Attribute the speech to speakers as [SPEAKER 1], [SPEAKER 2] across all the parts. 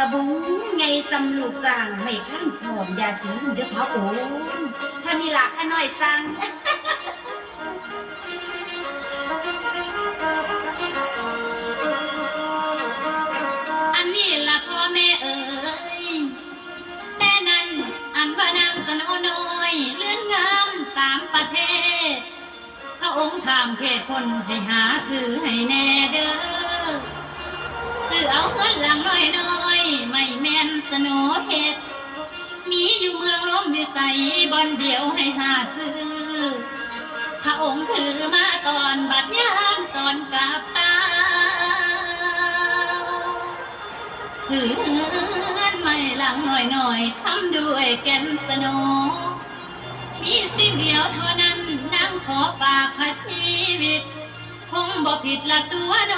[SPEAKER 1] กระบุงไงสำลูกสร้างไม่ข้ามพร้อมยาสีเด้อพระโอ้ถ้ามีหลักข้าน้อยสั่งอันนี้ละพ่อแม่เอ๋ยแต่นั้นอันว่านางสนอน้อยเลื่อนงามตามประเทศ พระองค์ถามเพศคนให้หาซื้อให้แน่เด้อซื้อเอาเงินหลังน้อยน้อย ไม่แม่นสนเฮ็ดมีอยู่เมืองล้มวิสัยบอนเดียวให้หาซื้อ พระองค์ถือมาตอนบัดยามตอนกลับตาถือเงินไม่หลังหน่อยหน่อยทำด้วยแก่นสนมีสิ่งเดียวเท่านั้นนั่งขอฝากพระชีวิต คงบ่ผิดละตัวโน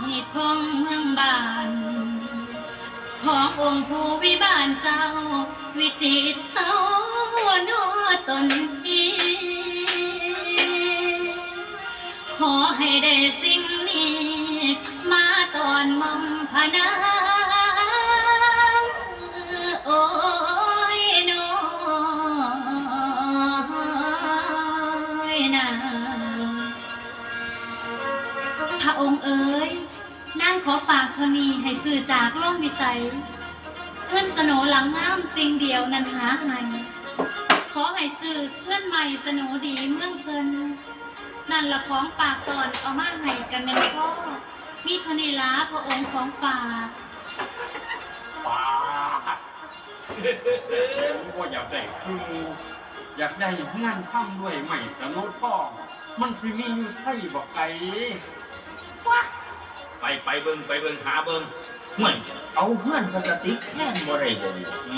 [SPEAKER 1] หีดของเมืองบ้าน ขององค์ผู้วิบาลเจ้า วิจิตเต้าโนตนทีขอให้ได้สิ่งนี้ มาตอนมอมพนางโอ้ยน้อยนาพระองค์เอ๋ย นางขอฝากเท่านี้ให้สื่อจากล่องวิสัย เพื่อนสโนหลังน้ำสิ่งเดียวนันหาให้ขอให้สื่อเพื่อนใหม่สโนดีเมืองเพิ่นนั่นละของฝากตอนเอามาให้กันแม่นพ่อมีเทานีลาพระองค์ของฝาก
[SPEAKER 2] ป้าว่าอยากได้คืออยากได้งานทำด้วยไหม่สโนทอง มันสิมีอยู่ไทยบอกไก่
[SPEAKER 3] ไปไปเบิงไปเบิงหาเบิงห่วยเอาเพื่อนพลาสติกแท่นบ่ได้บ่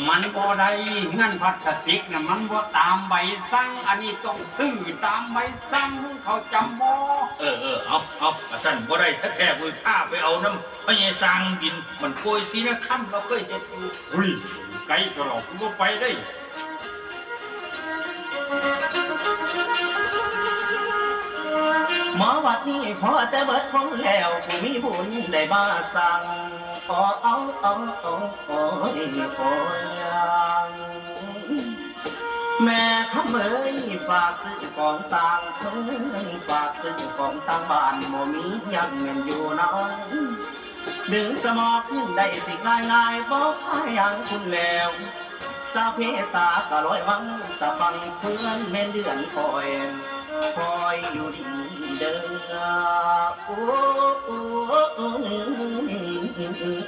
[SPEAKER 2] มันบ่ได้งานพลาสติกนะมันบ่ตามใบสั่งอันนี้ต้องซื้อตามใบสั่งเขาจำบ่
[SPEAKER 3] เออเออเอาเอาสั่นบ่ได้สักแค่มือผ้าไปเอาน้ำพญายสร้างบิน มันโกยสีนะค่ำเราเคยเห็นอยู่
[SPEAKER 2] อุ้ยไก่ก็หลอกกูบ่ไปได้
[SPEAKER 4] วัดนี้พอแต่เบิดคงแล้วผู้มีบุญได้มาสั่งโอ้เอาเอาเอาโอ้ยโอ้ยแม่คำเอ้ยฝากซื้อของต่างเพิ่นฝากซื้อของต่างบ้านโมมียังเงินอยู่น้อยดึงสมอขึ้นได้สิง่ายง่ายๆบอกให้ยังคุณแล้วสาเพตากะลอยวังตะฟังเพื่อนแม่นเดือนคอย คอยอยู่ดีเด้อโอ้โอ้โอ้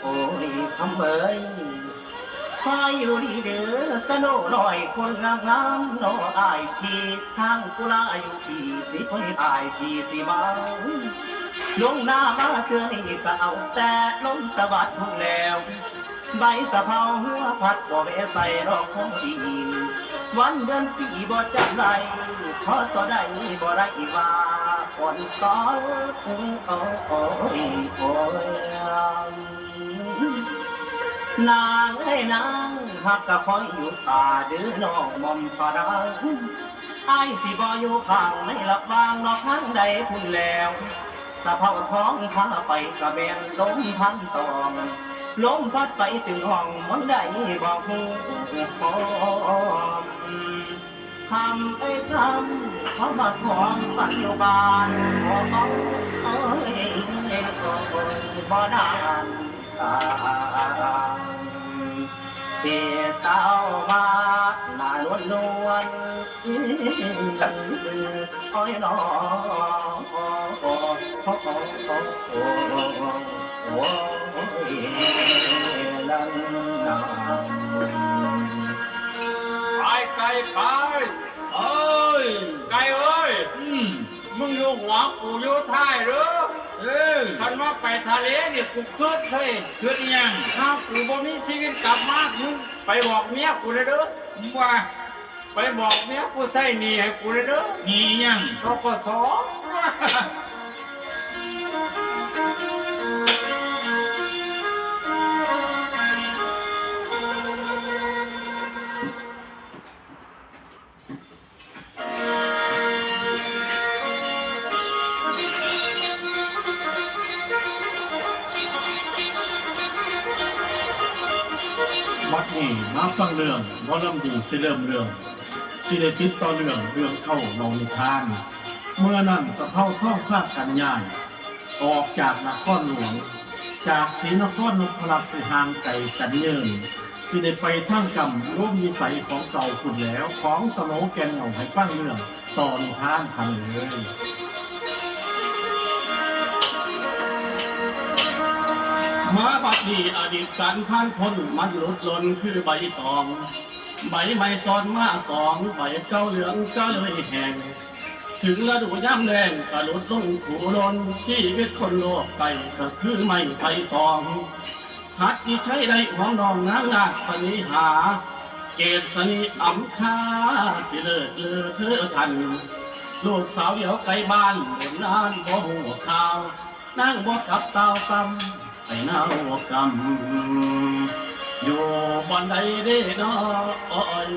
[SPEAKER 4] โอ้ยคำเอ้ยคอยอยู่ดีเด้อสโนหน่อยคนงามงามน้ออายพี่ทางกุลาอยู่พี่สิคอยอายพี่สิมาลงหน้ามาเตือนก็เอาแต่ลมสะบัดทุ่งแล้ว ใบสะเพาหัวพัดบ่เวใส่รอกของอี วันเดือนปีบ่จำไรพอสอได้บ่ได้ว่าคนสอนโอ้โอ้โอ้ยโอ้ยนางเอ้ยนางหักกะคอยอยู่ตาเดือน้องมอมฝรั่งไอ้สิบ่อยู่ข้างไม่หลับวางนอกทางใดพุ่นแล้ว สะเพาท้องพาไปกระเบนล้มพันตอง ลมพัดไปถึงห้องมันได้บอกหูหอมคำเอ้ยคำเขามาหอมฝันโยบ้านโอ้โอ้เอ้ยโอ้ยบ่นานสาเสียเต้ามาหน้านวลนวลอื้อโอ้ยน้อ
[SPEAKER 2] ไปไก่ไปเอ้ยไก่เอ้ย
[SPEAKER 3] อืม
[SPEAKER 2] มึงอยู่หัวกูอยู่ท้ายเหรอ
[SPEAKER 3] เออ
[SPEAKER 2] คันว่าไปทะเลเนี่ยกูคืดเลย
[SPEAKER 3] เกิดอิหยัง
[SPEAKER 2] ถ้ากูบ่มีชีวิตกลับมามึงไปบอกเมียกูเลยเด้อ
[SPEAKER 3] มึงว่า
[SPEAKER 2] ไปบอกเมียกูใส่หนีให้กูเลยเด้อ
[SPEAKER 3] มีอิหยัง
[SPEAKER 2] ทกส
[SPEAKER 5] ฟังเรื่องหมอลำดีสิเริ่มเรื่องสิได้ติดต่อเรื่องเรื่องเข้าเมานิทาน เมื่อนั้นสะเภาท่องพากันย่ายออกจากนครหลวง จากศรีนครนพรัตสิหางไกลกันเยินสิได้ไปทางกรรมร่วมนิสัยของเก่าคุณแล้ว ของสโนแกนเอาให้ฟังเรื่องตอนิทานทันเลย มาบัดนี้อดีตการผ่านพ้นมันหลุดล่นคือใบตอง ใบไม้ซ้อนมาสองใบเก้าเหลืองก็เลยแห้งถึงฤดูย่ำแรงก็หลุดลงขู่ลนชีวิตคนโลกไปก็คือไม่ไปตองหัดที่ใช้ได้ของน้องนางนาสนิหา เกตสนิอำคาสิเลิศเลือเธอทันลูกสาวเดียวไกลบ้านเดินนานบ่หัวข่าว นั่งบ่กับเตาซ้ำ ไปเน่ากำอยู่บอนใดเด้นออ้อย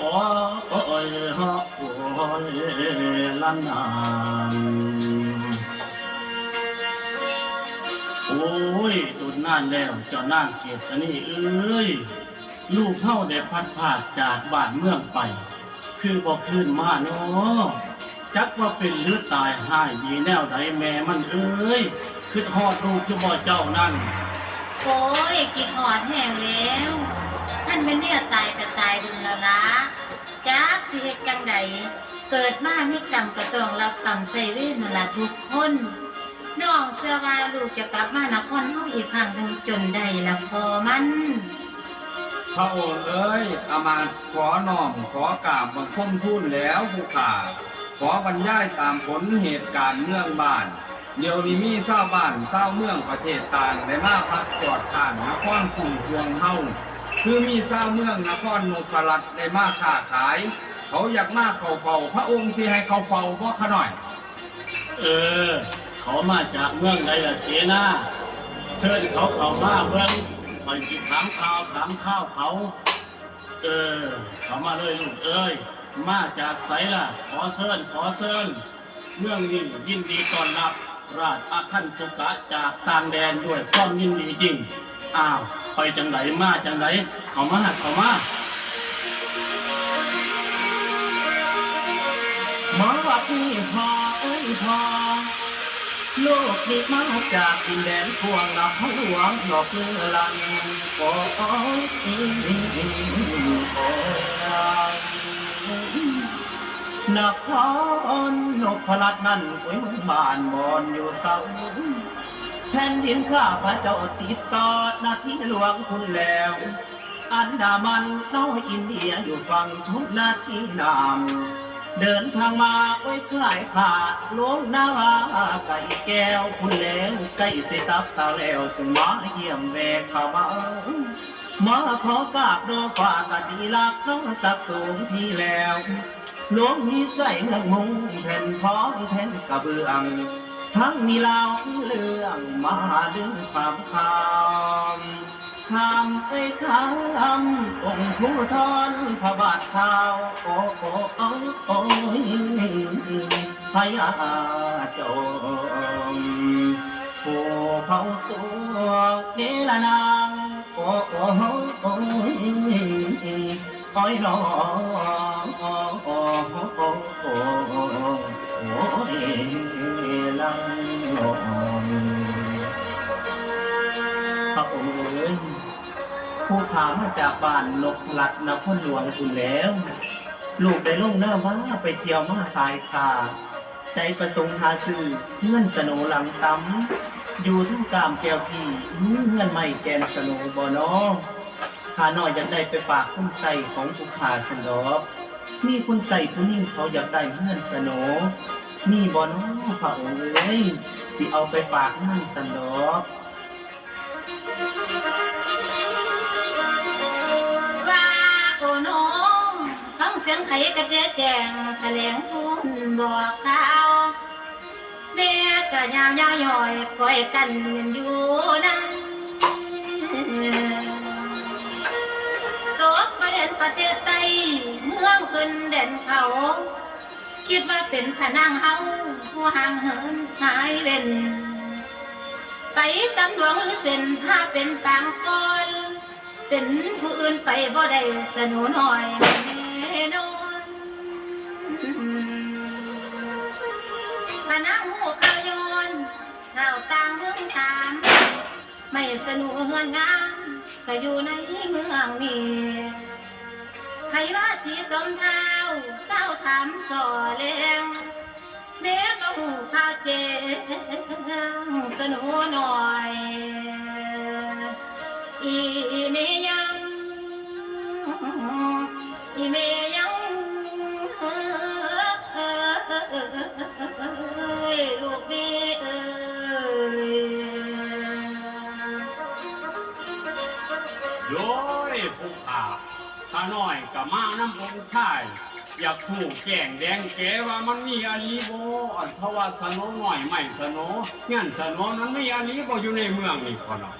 [SPEAKER 5] อ้อยอ้อยฮะโอ้ยลันนานโอ้ยตุนนานแล้วเจ้านางเกศนีเอ้ยลูกเข้าได้พัดพราจากบ้านเมืองไป คือบอกคืนมาเนาะจักว่าเป็นหรือตายหายดีแนวใดแม่มันเอ้ย คือหอดลูกจะบ่เจ้านั่น
[SPEAKER 6] โอ้ยกินหอดแห้งแล้วท่านเป็นเนี่ยตายก็ตายดึงแล้วละจักสิเหตุจังใดเกิดมามีกรรมก็ต้องรับกรรมใส่เวรนั่นละทุกคนน้องเสื้อว่าลูกจะกลับมานครเฮาอีกครั้งหนึ่งจนได้ละพอมัน
[SPEAKER 2] พระองค์เอ้ยอามาตย์ขอน้อมขอกราบบังคมทูลแล้วผู้ข่าขอบรรยายตามผลเหตุการณ์เมืองบ้าน เดี๋ยวนี้มีเศร้าวบ้านเศร้าวเมืองประเทศต่างได้มาพักจอดข้างนครคุ่งพวงเฮาคือมีเศร้าวเมืองนครนพรัตน์ได้มาค้าขาย เขาอยากมาเขาเฝ้า พระองค์ที่ให้เขาเฝ้าบ่ขะหน่อย
[SPEAKER 5] เออ เขามาจากเมืองใดละเสนาเชิญเขาเข้ามาเมืองคอยสิถามข่าวถามข้าวเขา เออ เขามาเลยลูกเอ้ยมาจากไสล่ะ ขอเชิญขอเชิญเมืองนี้ยินดีต้อนรับ ราชอาคันตุกะจากต่างแดนด้วยความยินดีจริงอ้าวไปจังไหนมาจังไหนเขามาเขามา
[SPEAKER 4] หมอว่าพี่พอเอ้ยพอลูกนี่มาจากดินแดนพวงนับหลวงดอกเลือลันโอ้ยโอ้ย นครนกพรัตน์นั่นโอ้ยเมืองบ้านบอนอยู่เสาแผ่นดินข้าพระเจ้าติดต่อหน้าที่หลวงคุณแล้ว อันดามันน้อยอินเดียอยู่ฝั่งชนหน้าที่นามเดินทางมาไว้คลายขาดลวงนาวาไก่แก้วคุณแล้วใกล้เสตับตาแล้วจึงมาเยี่ยมแวกเข้ามามาขอกราบโดฝากอดีลักน้องสักสูงพี่แล้ว หลวงมีใส่เมืองมงแผ่นท้องแผ่นกระเบื้อง ทั้งมีเล่าเรื่องมาลือความคำคำเอ้ยคำองค์ผู้ทอนพระบาทขาวโอ้โอ้โอ้โอ้ยพญาโจมผู้เผาสวงเดลนางโอ้โอ้โอ้ยโอ้ยน้อง โอ้โอ้โอ้โอ้โอ้ยลังนองพระองค์เอ้ยผู้ขามาจากบ้านนกหลัดนครหลวงคุณแล้ว ลูกได้ลงหน้าว่าไปเที่ยวมาขายขาใจประสงค์หาซื้อเงื่อนสนหลังตำอยู่ทั้งกามแก้วพี่เงื่อนไม่แกนสนบอนอข้าน้อยยากได้ไปฝากคุณใส่ของผู้ขาสนอก มีคุณใส่ผู้นิ่งเขาอยากได้เงื่อนสโนมีบอนอพระองค์เอ้ยสิเอาไปฝากงานสนอก
[SPEAKER 6] ว่าโอ้น้องฟังเสียงไข่กระเจ๊แจงแถลงทุนบอกข่าวแม่กะยาวยาวย่อยก้อยกันอยู่นั้น ประเทศไทยเมืองขึ้นเด่นเขา คิดว่าเป็นผนังเฮาผู้ห่างเหินหายเว้นไปตำหลวงหรือเส้นผ้าเป็นปางก้อน เป็นผู้อื่นไปบ่ได้สนุหน่อยแน่นอนพนางหูข่าวโยนข่าต่างเมืองถาม ไม่สนุเฮือนงามก็อยู่ในเมืองนี้ ใครว่าที่ต้มเท้าเศร้าถามสอเลียงแม่ก็หูข่าวเจงสนุหน่อย อีเมยังอีเมยังเอ้ยลูกเมเอ้ย
[SPEAKER 2] โดยผู้ขา หน้อยกับมาน้ำองชาย อยากผูกแก่งแดงแกว่ามันมีอาลีโบอันเพราะว่าสนหน่อยไม่สโนงั้นสโนนั้นมีอาลีโบอยู่ในเมืองนี่พอเนาะ